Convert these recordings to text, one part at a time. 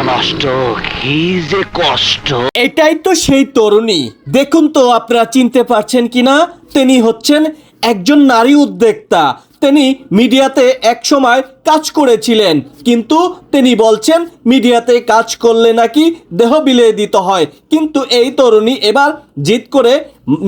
কি যে কষ্ট। এটাই তো সেই তরুণী। দেখুন তো আপনারা চিনতে পারছেন কিনা, তিনি হচ্ছেন একজন নারী উদ্যোক্তা। তিনি মিডিয়াতে একসময় কাজ করেছিলেন, কিন্তু তিনি বলছেন, মিডিয়াতে কাজ করলে নাকি দেহ বিলিয়ে দিতে হয়। কিন্তু এই তরুণী এবার জিদ করে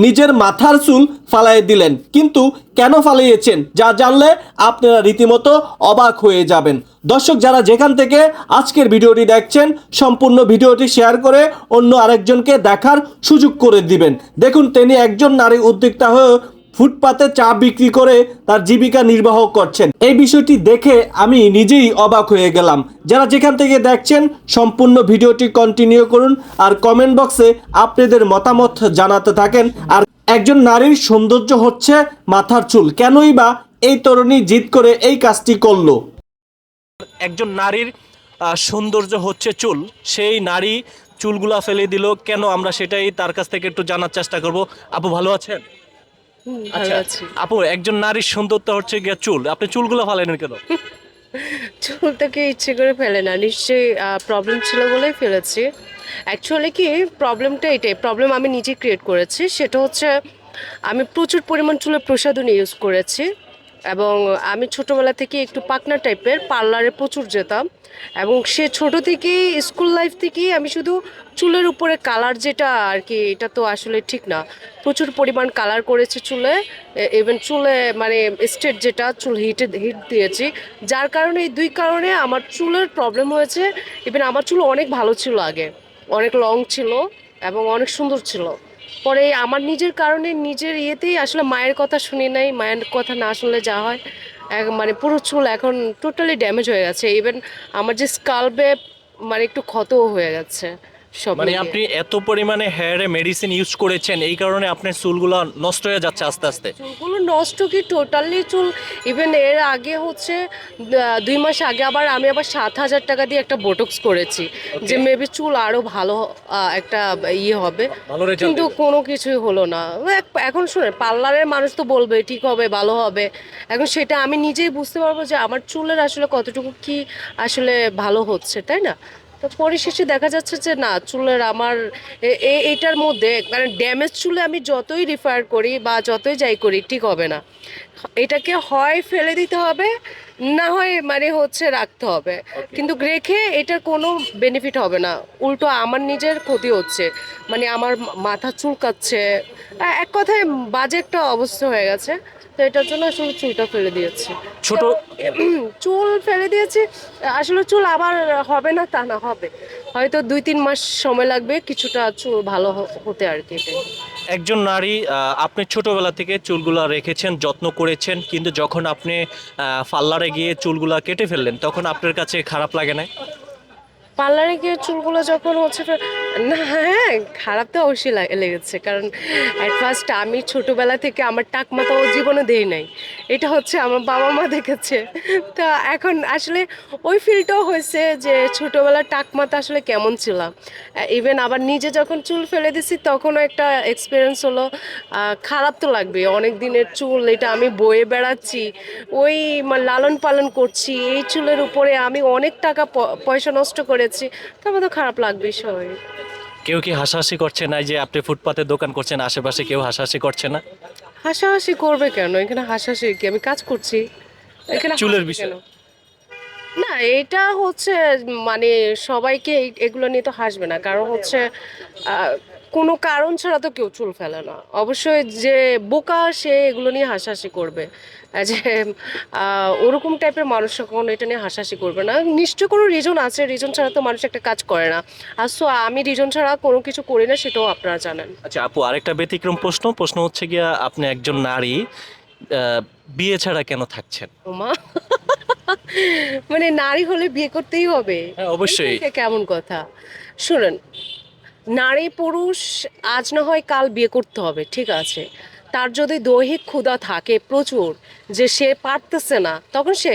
নিজের মাথার চুল ফালাই দিলেন। কিন্তু কেন ফালিয়েছেন, যা জানলে আপনারা রীতিমতো অবাক হয়ে যাবেন। দর্শক, যারা যেখান থেকে আজকের ভিডিওটি দেখছেন, সম্পূর্ণ ভিডিওটি শেয়ার করে অন্য আরেকজনকে দেখার সুযোগ করে দিবেন। দেখুন, তিনি একজন নারী উদ্যোক্তা হয়ে ফুটপাতে চা বিক্রি করে তার জীবিকা নির্বাহ করছেন। এই বিষয়টি দেখে আমি নিজেই অবাক হয়ে গেলাম। যারা যেখান থেকে দেখছেন, সম্পূর্ণ ভিডিওটি কন্টিনিউ করুন আর কমেন্ট বক্সে আপনাদের মতামত জানাতে থাকেন। আর একজন নারীর সৌন্দর্য হচ্ছে মাথার চুল। কেনই বা এই তরুণী জিদ করে এই কাজটি করল? একজন নারীর সৌন্দর্য হচ্ছে চুল। সেই নারী চুলগুলা ফেলে দিল। কেন আমরা সেটাই তার কাছ থেকে একটু জানার চেষ্টা করব। আপু, ভালো আছেন? আচ্ছা আপু একজন নারীর সৌন্দর্য হচ্ছে গিয়ে চুল। আপনি চুলগুলো ফালেন কেন? চুলটাকে ইচ্ছে করে ফেলে না। নিশ্চয়ই প্রবলেম ছিল বলেই ফেলেছি। অ্যাকচুয়ালি কি প্রবলেমটা এটাই। প্রবলেম আমি নিজে ক্রিয়েট করেছি। সেটা হচ্ছে আমি প্রচুর পরিমাণ চুলের প্রসাধনী ইউজ করেছি। এবং আমি ছোটোবেলা থেকে একটু পাকনা টাইপের পার্লারে প্রচুর যেতাম এবং সে ছোট থেকেই, স্কুল লাইফ থেকেই আমি শুধু চুলের উপরে কালার যেটা আর কি, এটা তো আসলে ঠিক না। প্রচুর পরিমাণ কালার করেছি চুলে ইভেন চুলে মানে স্টেট যেটা, চুল হিটে, হিট দিয়েছি। যার কারণে, এই দুই কারণে আমার চুলের প্রবলেম হয়েছে। ইভেন আমার চুল অনেক ভালো ছিল আগে। অনেক লং ছিল এবং অনেক সুন্দর ছিল। পরে আমার নিজের কারণে নিজের ইয়েতেই আসলে মায়ের কথা শুনি নাই, মায়ের কথা না শুনলে যা হয়। মানে পুরো চুল এখন টোটালি ড্যামেজ হয়ে গেছে। ইভেন আমার যে স্কালবে মানে একটু ক্ষতও হয়ে গেছে। সব মানে আপনি এত পরিমাণে হেয়ারে মেডিসিন ইউজ করেছেন এই কারণে আপনার চুলগুলো নষ্ট হয়ে যাচ্ছে আস্তে আস্তে। চুলগুলো নষ্ট কি টোটালি চুল ইভেন এর আগে হচ্ছে দুই মাস আগে আবার আমি আবার সাত হাজার টাকা দিয়ে একটা বোটক্স করেছি যে মেবি চুল আরও ভালো একটা ইয়ে হবে। কিন্তু কোনো কিছুই হলো না। এখন শুনে পার্লারের মানুষ তো বলবে ঠিক হবে ভালো হবে। এখন সেটা আমি নিজেই বুঝতে পারব যে আমার চুলের আসলে কতটুকু কি আসলে ভালো হচ্ছে তাই না? তো পরিশেষে দেখা যাচ্ছে যে না, চুলের আমার এইটার মধ্যে মানে ড্যামেজ চুলে আমি যতই রিফার করি বা যতই যাই করি, ঠিক হবে না। এটাকে হয় ফেলে দিতে হবে না হয় মানে হচ্ছে রাখতে হবে। কিন্তু রেখে এটার কোনো বেনিফিট হবে না। উল্টো আমার নিজের ক্ষতি হচ্ছে। মানে আমার মাথা চুলকাচ্ছে। এক কথায় বাজে একটা অবস্থা হয়ে গেছে। তো এটার জন্য আসলে চুলটা ফেলে দিয়েছি। ছোট চুল ফেলে দিয়েছি। আসলে চুল আবার হবে না তা না হবে। হয়তো দুই তিন মাস সময় লাগবে কিছুটা চুল ভালো হতে আর কি। একজন নারী আপনি ছোটবেলা থেকে চুলগুলা রেখেছেন, যত্ন করেছেন, কিন্তু যখন আপনি পার্লারে গিয়ে চুলগুলা কেটে ফেললেন, তখন আপনার কাছে খারাপ লাগে না পার্লারে গিয়ে চুলগুলো যখন হচ্ছে না হ্যাঁ খারাপ তো অবশ্যই লেগেছে। কারণ অ্যাট ফার্স্ট আমি ছোটোবেলা থেকে আমার টাক ও জীবনে দেই নাই। এটা হচ্ছে আমার বাবা মা দেখেছে। তা এখন আসলে ওই ফিলটাও হয়েছে যে ছোটোবেলার টাক মাথা আসলে কেমন ছিলাম ইভেন আবার নিজে যখন চুল ফেলে দিছি তখনও একটা এক্সপিরিয়েন্স হলো। খারাপ তো লাগবে, অনেক দিনের চুল, এটা আমি বয়ে বেড়াচ্ছি, ওই লালন পালন করছি, এই চুলের উপরে আমি অনেক টাকা পয়সা নষ্ট করেছি তারপর তো খারাপ লাগবে সবাই। কেউ কি হাসাহাসি করছে না যে আপনি ফুটপাতে দোকান করছেন, আশেপাশে কেউ হাসাহাসি করছে না? হাসাহাসি করবে কেন? এখানে হাসাহাসি কি? আমি কাজ করছি। এখানে চুলের বিষয়। না এটা হচ্ছে মানে সবাইকে এগুলো নিয়ে তো হাসবে না। কারণ হচ্ছে কোনো কারণ ছাড়া তো কেউ চুল ফেলে না। অবশ্যই যে বোকা সে এগুলো নিয়ে হাসাহাসি করবে। যে ওরকম টাইপের মানুষ কখনো এটা নিয়ে হাসাহাসি করবে না। নিশ্চয় কোনো রিজন আছে। রিজন ছাড়া তো মানুষ একটা কাজ করে না। আর সো আমি রিজন ছাড়া কোনো কিছু করি না সেটাও আপনারা জানেন। আচ্ছা আপু আরেকটা ব্যতিক্রম প্রশ্ন। প্রশ্ন হচ্ছে গিয়া আপনি একজন নারী বিয়ে ছাড়া কেন থাকছেন? ওমা মানে নারী হলে বিয়ে করতেই হবে। হ্যাঁ, অবশ্যই। কেমন কথা? শুনেন নারী পুরুষ আজ না হয় কাল বিয়ে করতে হবে ঠিক আছে। তার যদি দৈহিক ক্ষুধা থাকে প্রচুর, যে সে পারতেছে না, তখন সে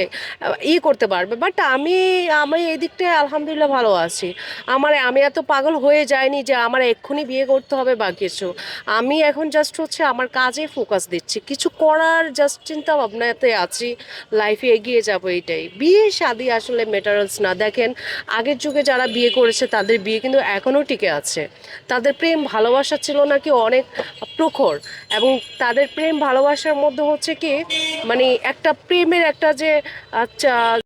ই করতে পারবে। বাট আমি আমি এই দিকটায় আলহামদুলিল্লাহ ভালো আছি। আমার, আমি এত পাগল হয়ে যায়নি যে আমার এক্ষুনি বিয়ে করতে হবে বা কিছু। আমি এখন জাস্ট হচ্ছে আমার কাজে ফোকাস দিচ্ছি। কিছু করার জাস্ট চিন্তা ভাবনাতে আছি লাইফে এগিয়ে যাব এইটাই। বিয়ে, শাদি আসলে মেটারালস না। দেখেন, আগের যুগে যারা বিয়ে করেছে, তাদের বিয়ে কিন্তু এখনও টিকে আছে। তাদের প্রেম, ভালোবাসা ছিল নাকি অনেক প্রখর এবং তাদের প্রেম ভালোবাসার মধ্যে হচ্ছে কি মানে একটা প্রেমের একটা যে আচ্ছা